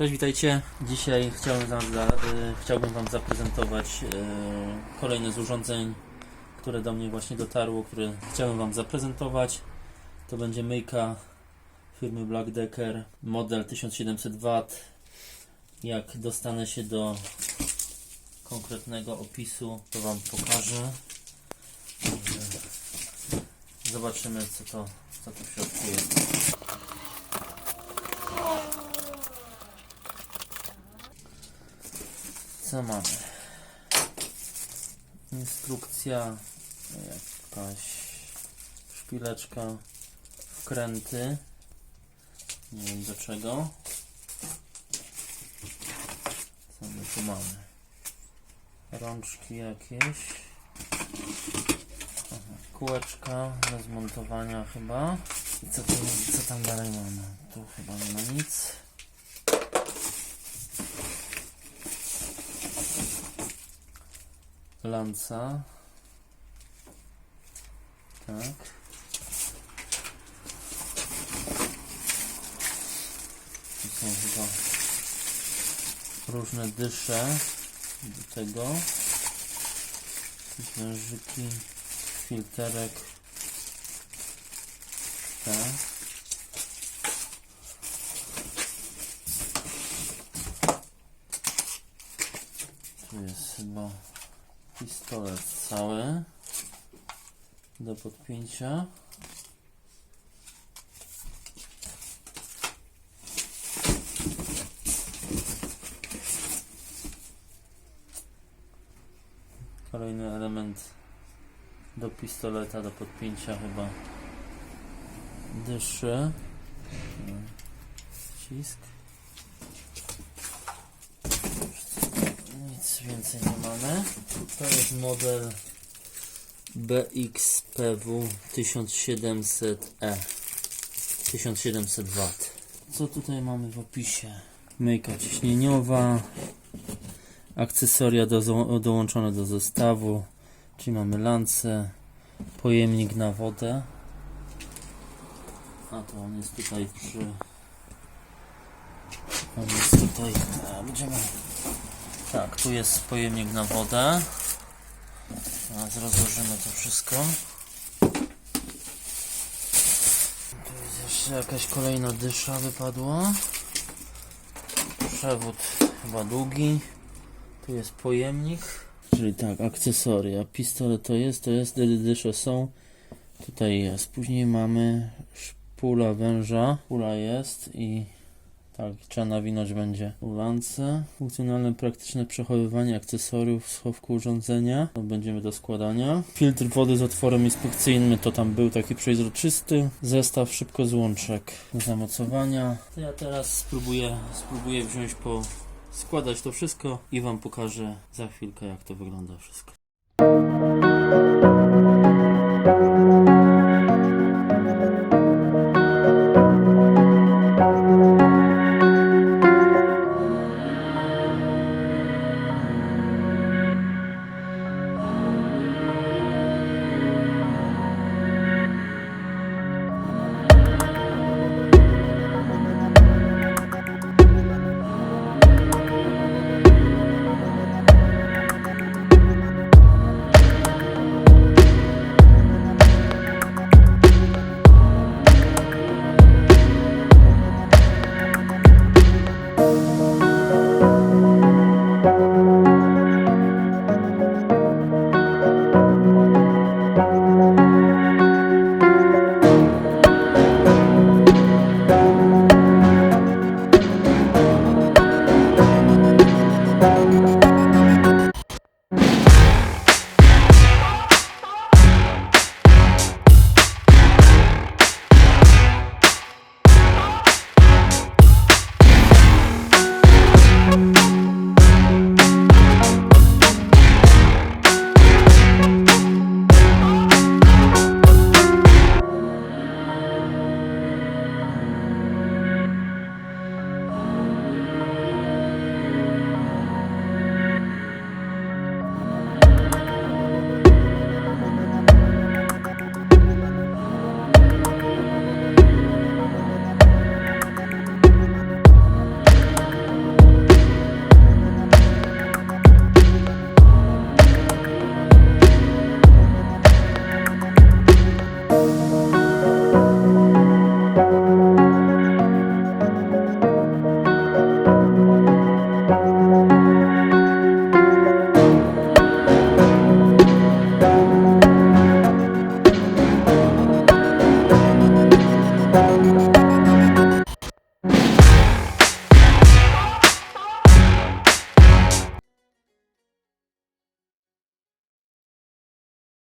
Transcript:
Cześć, witajcie. Dzisiaj chciałbym wam, za, y, chciałbym wam zaprezentować y, kolejne z urządzeń, które do mnie właśnie dotarło, które chciałem Wam zaprezentować. To będzie myjka firmy Black Decker, model 1700W. Jak dostanę się do konkretnego opisu, to Wam pokażę. Zobaczymy, co to, co to w środku jest. Co mamy? Instrukcja, jakaś szpileczka, wkręty. Nie wiem do czego. Co my tu mamy? Rączki jakieś. Aha, kółeczka do zmontowania chyba. I co, tu, co tam dalej mamy? Tu chyba nie ma nic. Lanca. Tak. Tu są chyba różne dysze do tego. Wężyki, filterek. Tak. Tu jest chyba pistolet cały do podpięcia. Kolejny element do pistoleta do podpięcia chyba dyszy. Ścisk. Nic więcej nie mamy. To jest model BXPW 1700E 1700W. Co tutaj mamy w opisie? Myjka ciśnieniowa, akcesoria do, dołączone do zestawu, czyli mamy lance, pojemnik na wodę. A to on jest tutaj przy. On jest tutaj. A, będziemy tak, tu jest pojemnik na wodę. Teraz rozłożymy to wszystko. Tu jest jeszcze jakaś kolejna dysza wypadła. Przewód chyba długi. Tu jest pojemnik. Czyli tak, akcesoria. Pistolet to jest, to jest, dy- dysze są. Tutaj jest. Później mamy szpula węża. Pula jest i tak, trzeba nawinąć będzie ulance. Funkcjonalne, praktyczne przechowywanie akcesoriów w schowku urządzenia. To będziemy do składania. Filtr wody z otworem inspekcyjnym, to tam był taki przejrzysty. Zestaw szybko złączek do zamocowania. To ja teraz spróbuję, spróbuję wziąć po składać to wszystko i Wam pokażę za chwilkę jak to wygląda wszystko.